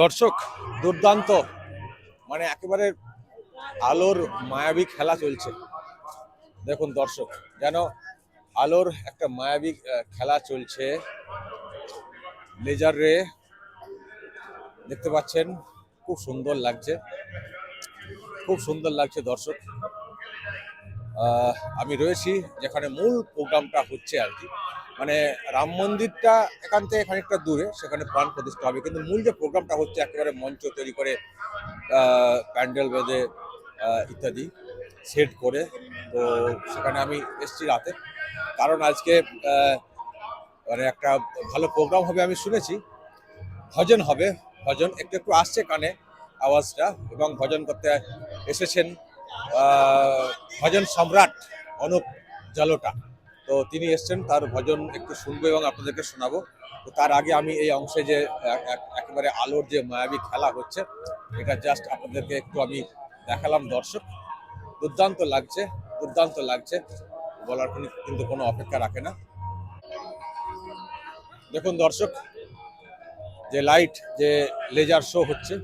দর্শক, দুর্দান্ত। মানে একেবারে আলোর মায়াবী খেলা চলছে। দেখুন দর্শক, যেন আলোর একটা মায়াবী খেলা চলছে। লেজার রে দেখতে পাচ্ছেন, খুব সুন্দর লাগছে। খুব সুন্দর লাগছে দর্শক। আমি রয়েছি যেখানে মূল প্রোগ্রামটা হচ্ছে আর কি। মানে রাম মন্দিরটা এখান থেকে খানিকটা দূরে, সেখানে প্রাণ প্রতিষ্ঠা হবে। কিন্তু মূল যে প্রোগ্রামটা হচ্ছে একেবারে মঞ্চ তৈরি করে প্যান্ডেল বেঁধে ইত্যাদি সেট করে। তো সেখানে আমি এসছি রাতে। কারণ আজকে মানে একটা ভালো প্রোগ্রাম হবে আমি শুনেছি। ভজন হবে। ভজন একটু একটু আসছে কানে আওয়াজটা এবং ভজন করতে এসেছেন ভজন সম্রাট অনুপ জালোটা। তো তিনি এসছেন, তার ভজন একটু শুনব এবং আপনাদেরকে শোনাবো। তো তার আগে আমি এই অংশে যে এক- এক- একেবারে আলোর যে মায়াবী খেলা হচ্ছে, এটা জাস্ট আপনাদেরকে একটু আমি দেখালাম দর্শক। দুর্দান্ত লাগছে দুর্দান্ত লাগছে। বলার কোনো কিন্তু কোনো অপেক্ষা রাখে না। দেখুন দর্শক, যে লাইট যে লেজার শো হচ্ছে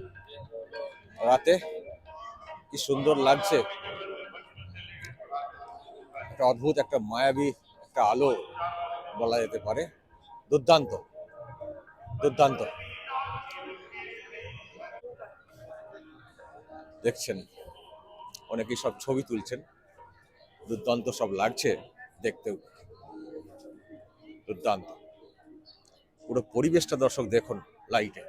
রাতে, কি সুন্দর লাগছে। একটা অদ্ভুত, একটা মায়াবী একটা আলো বলা যেতে পারে। দুর্দান্ত। দুর্দান্ত। দেখছেন, অনেকেই সব ছবি তুলছেন। দুর্দান্ত সব লাগছে দেখতেও। দুর্দান্ত। পুরো পরিবেশটা দর্শক দেখুন লাইটে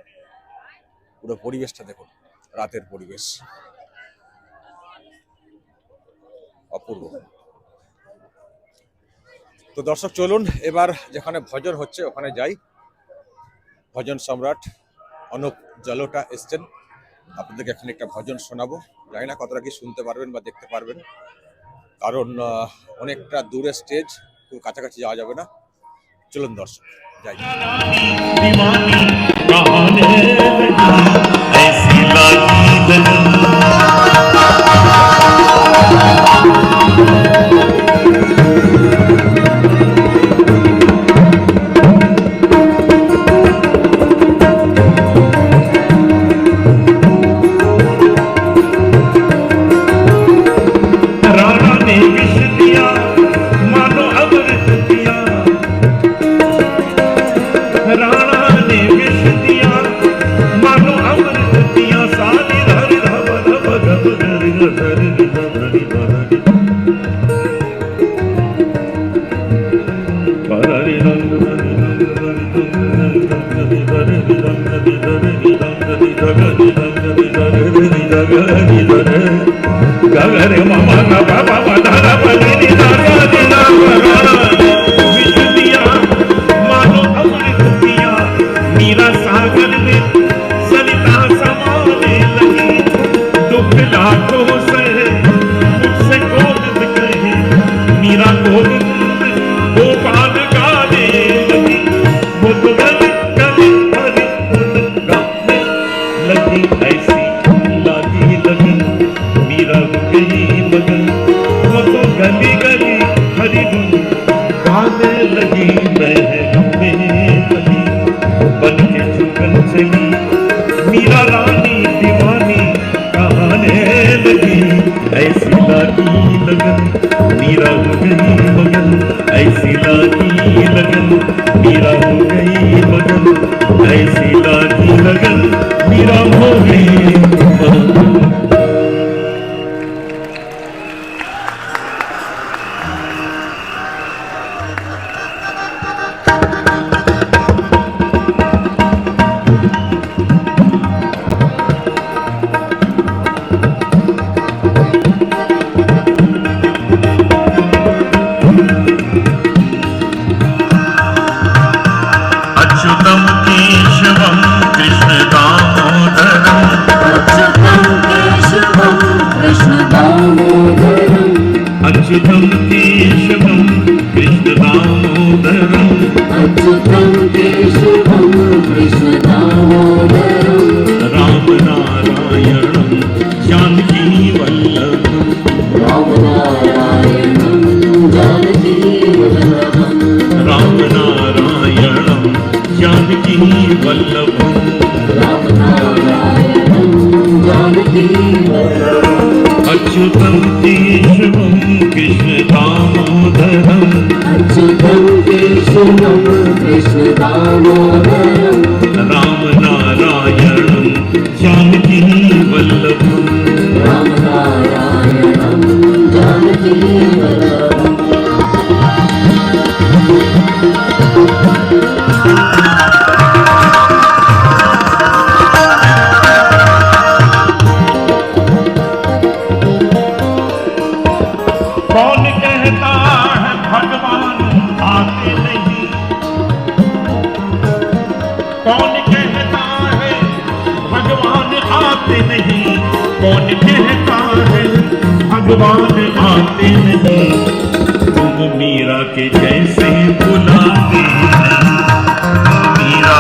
পুরো পরিবেশটা দেখুন, রাতের পরিবেশ। অপূর্ব। তো দর্শক, চলুন এবার যেখানে ভজন হচ্ছে ওখানে যাই। ভজন সম্রাট অনুপ জলোটা এসছেন। আপনাদেরকে এখানে একটা ভজন শোনাবো। জানি না কতটা কি শুনতে পারবেন বা দেখতে পারবেন। কারণ অনেকটা দূরে স্টেজ খুব কাছাকাছি যাওয়া যাবে না। চলুন দর্শক, যাই। గగరి మమ గగరి మమ గగరి गई मगन वो तो गली गली हरि गुन लगी मैं रानी लगी ऐसी लागी लगन मीरा हो गई मगन ऐसी लागी लगन मीरा हो ऐसी लागी लगन कृष्णदामोदरम् अच्युतं केशवं कृष्णदामोदरं रामनारायणं नहीं कौन कहता है भगवान आते नहीं। तुम मीरा के जैसे बुलाते नहीं मीरा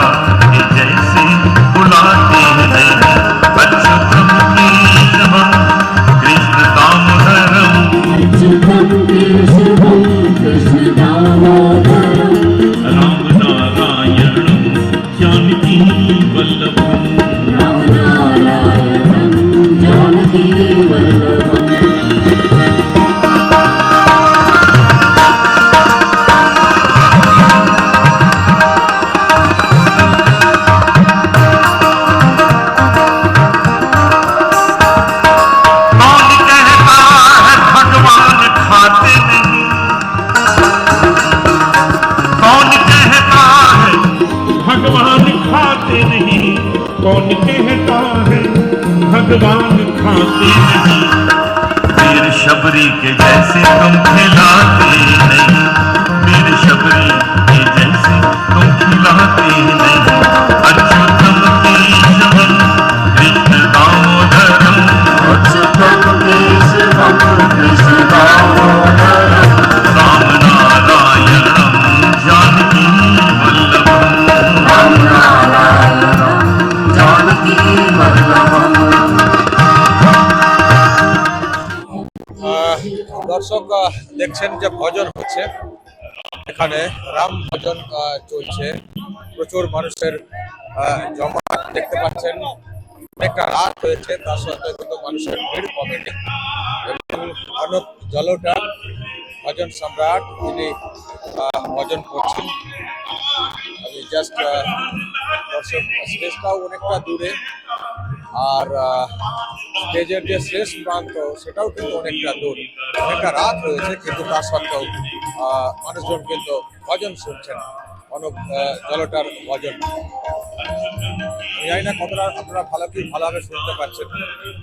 कौन कहता है भगवान खाते नहीं वीर शबरी के जैसे तुम खिलाते नहीं वीर शबरी के जैसे तुम खिलाते नहीं দেখছেন যে ভজন হচ্ছে। এখানে রাম ভজন চলছে। প্রচুর মানুষের জমায়েত দেখতে পাচ্ছেন। অনেকটা রাত হয়েছে, তার সত্ত্বেও কিন্তু মানুষের ভিড় কমেনি। এবং জলটা, ভজন সম্রাট, তিনি ভজন করছেন। জাস্ট দর্শক, স্টেজটাও অনেকটা দূরে। আর স্টেজের যে শেষ প্রান্ত, সেটাও কিন্তু অনেকটা দূর। অনেকটা রাত হয়েছে কিন্তু তার সত্ত্বেও মানুষজন কিন্তু ভজন শুনছেন। অনেক জলটার ভজন। জানি না কতটা আপনারা ভালো কি ভালোভাবে শুনতে পাচ্ছেন,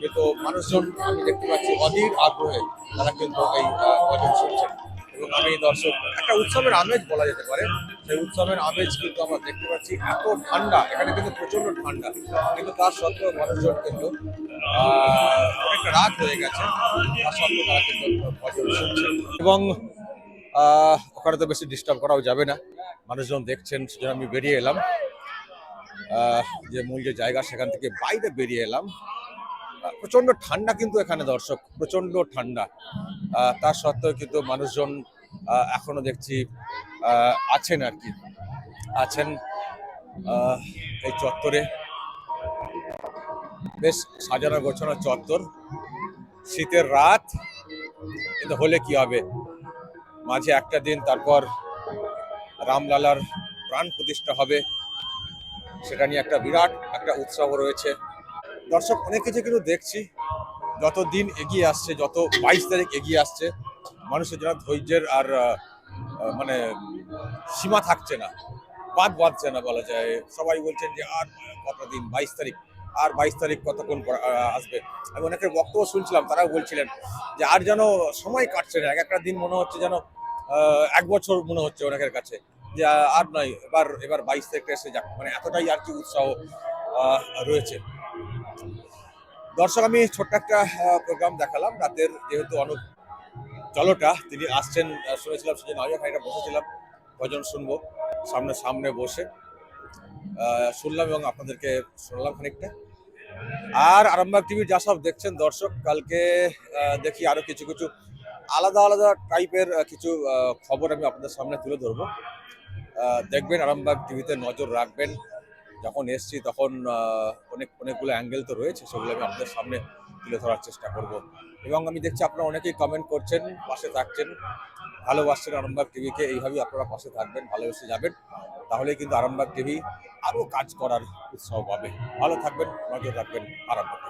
কিন্তু মানুষজন, আমি দেখতে পাচ্ছি, অধীর আগ্রহে তারা কিন্তু এই ভজন শুনছেন। এবং আমি দর্শক, একটা উৎসবের আমেজ বলা যেতে পারে সেই উৎসবের আমেজ কিন্তু আমরা দেখতে পাচ্ছি। এত ঠান্ডা এখানে কিন্তু প্রচণ্ড ঠান্ডা। কিন্তু তার সত্ত্বেও মানুষজন কিন্তু অনেকটা রাত হয়ে গেছে। তার সত্ত্বেও তারা কিন্তু এবং ওখানে তো বেশি ডিস্টার্ব করাও যাবে না। মানুষজন দেখছেন সেজন্য আমি বেরিয়ে এলাম। যে মূল যে জায়গা সেখান থেকে বাইরে বেরিয়ে এলাম। আহ, প্রচণ্ড ঠান্ডা কিন্তু এখানে দর্শক প্রচণ্ড ঠান্ডা। তার সত্ত্বেও কিন্তু মানুষজন এখনও দেখছি আছেন আর কি। আছেন এই চত্বরে। বেশ সাজানো গোছানো চত্বর। শীতের রাত, কিন্তু হলে কি হবে? মাঝে একটা দিন, তারপর রামলালার প্রাণ প্রতিষ্ঠা হবে। সেটা নিয়ে একটা বিরাট একটা উৎসব রয়েছে। দর্শক, অনেক কিছু কিন্তু দেখছি। যত দিন এগিয়ে আসছে, যত বাইশ তারিখ এগিয়ে আসছে, মানুষের যেন ধৈর্যের আর মানে সীমা থাকছে না। বাদ বাঁধছে না বলা যায়। সবাই বলছেন যে আর কত দিন, বাইশ তারিখ। আর বাইশ তারিখ কতক্ষণ আসবে? আমি অনেকের বক্তব্য শুনছিলাম, তারাও বলছিলেন যে আর যেন সময় কাটছে না। এক একটা দিন মনে হচ্ছে যেন এক বছর মনে হচ্ছে অনেকের কাছে যে আর নয়, এবার এবার বাইশ তারিখটা এসে যাক। মানে এতটাই আর কি উৎসাহ রয়েছে। দর্শক, আমি ছোট্ট একটা প্রোগ্রাম দেখালাম। রাতের যেহেতু অনুপ চলোটা, তিনি আসছেন শুনেছিলাম সেজন্য আমিও খানিকটা বসেছিলাম। ভজন শুনব, সামনে সামনে বসে। শুনলাম এবং আপনাদেরকে শুনলাম খানিকটা। আর আরামবাগ টিভির যা সব দেখছেন দর্শক, কালকে দেখি আরও কিছু কিছু আলাদা আলাদা টাইপের কিছু খবর আমি আপনাদের সামনে তুলে ধরবো। দেখবেন আরামবাগ টিভিতে নজর রাখবেন। যখন এসছি তখন অনেক, অনেকগুলো অ্যাঙ্গেল তো রয়েছে, সেগুলো আমি আপনাদের সামনে তুলে ধরার চেষ্টা করব। এবং আমি দেখছি আপনারা অনেকেই কমেন্ট করছেন, পাশে থাকছেন। ভালোবাসছেন আরামবাগ টিভিকে, এইভাবেই আপনারা পাশে থাকবেন, ভালোবেসে যাবেন। তাহলে কিন্তু আরামবাগ টিভি আরও কাজ করার উৎসাহ পাবে ভালো থাকবেন, নজর রাখবেন আরামবাগ